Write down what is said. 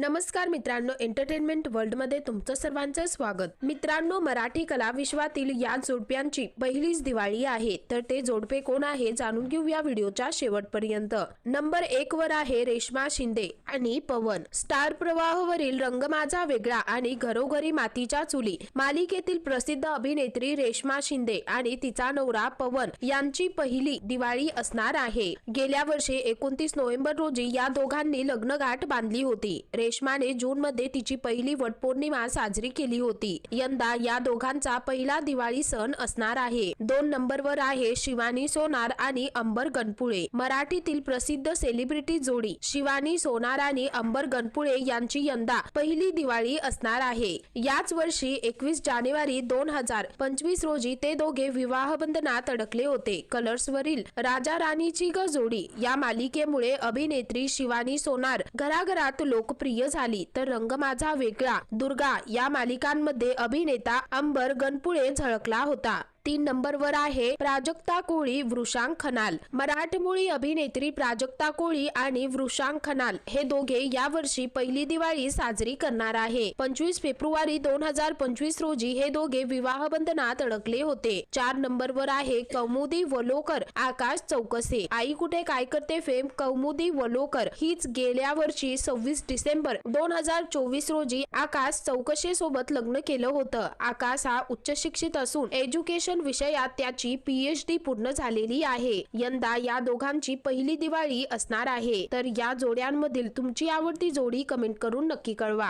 नमस्कार मित्रांनो एंटरटेनमेंट वर्ल्डमध्ये तुमचं सर्वांचं स्वागत. मित्रांनो मराठी कला विश्वातील या जोडप्यांची पहिलीच दिवाळी आहे तर ते जोडपे कोण आहे जाणून घेऊया व्हिडिओच्या शेवटपर्यंत. नंबर एक वर आहे रेश्मा शिंदे आणि पवन. स्टार प्रवाहवरील रंग माझा वेगळा आणि घरोघरी मातीच्या चुली. मालिकेतील प्रसिद्ध अभिनेत्री रेश्मा शिंदे आणि तिचा नवरा पवन यांची पहिली दिवाळी असणार आहे. गेल्या वर्षी एकोणतीस नोव्हेंबर रोजी या दोघांनी लग्नगाठ बांधली होती. रेश्माने जूनमध्ये तिची पहिली वटपौर्णिमा साजरी केली होती. यंदा या दोघांचा पहिला दिवाळी सण असणार आहे. दोन नंबरवर आहे शिवानी सोनार आणि अंबर गणपुळे. मराठीतील प्रसिद्ध सेलिब्रिटी जोडी शिवानी सोनार आणि अंबर गणपुळे यांची यंदा पहिली दिवाळी असणार आहे. याच वर्षी एकवीस जानेवारी दोन हजार पंचवीस रोजी ते दोघे विवाह बंधनात अडकले होते. कलर्स वरील राजा राणीची ग जोडी या मालिकेमुळे अभिनेत्री शिवानी सोनार घराघरात लोकप्रिय झाली. तर रंग माझा वेगळा. दुर्गा या मालिकांमध्ये अभिनेता अंबर गणपुळे झळकला होता. तीन नंबरवर आहे प्राजक्ता कोळी वृषांक खनाल. मराठमोळी अभिनेत्री प्राजक्ता कोळी आणि वृषांक खनाल हे दोघे यावर्षी पहिली दिवाळी साजरी करणार आहे. पंचवीस फेब्रुवारी दोन हजार पंचवीस रोजी हे दोघे विवाह बंधनात अडकले होते. चार नंबरवर आहे कौमुदी वलोकर आकाश चौकसे. आई कुठे काय करते फेम? कौमुदी वलोकर हीच गेल्या वर्षी सव्वीस डिसेंबर दोन हजार चोवीस रोजी आकाश चौकशे सोबत लग्न केलं होतं. आकाश हा उच्च शिक्षित असून एज्युकेशन विषयात त्याची पीएचडी पूर्ण झालेली आहे. यंदा या दोघांची पहिली दिवाळी असणार आहे. तर या जोड्यांमधील तुमची आवडती जोडी कमेंट करून नक्की कळवा.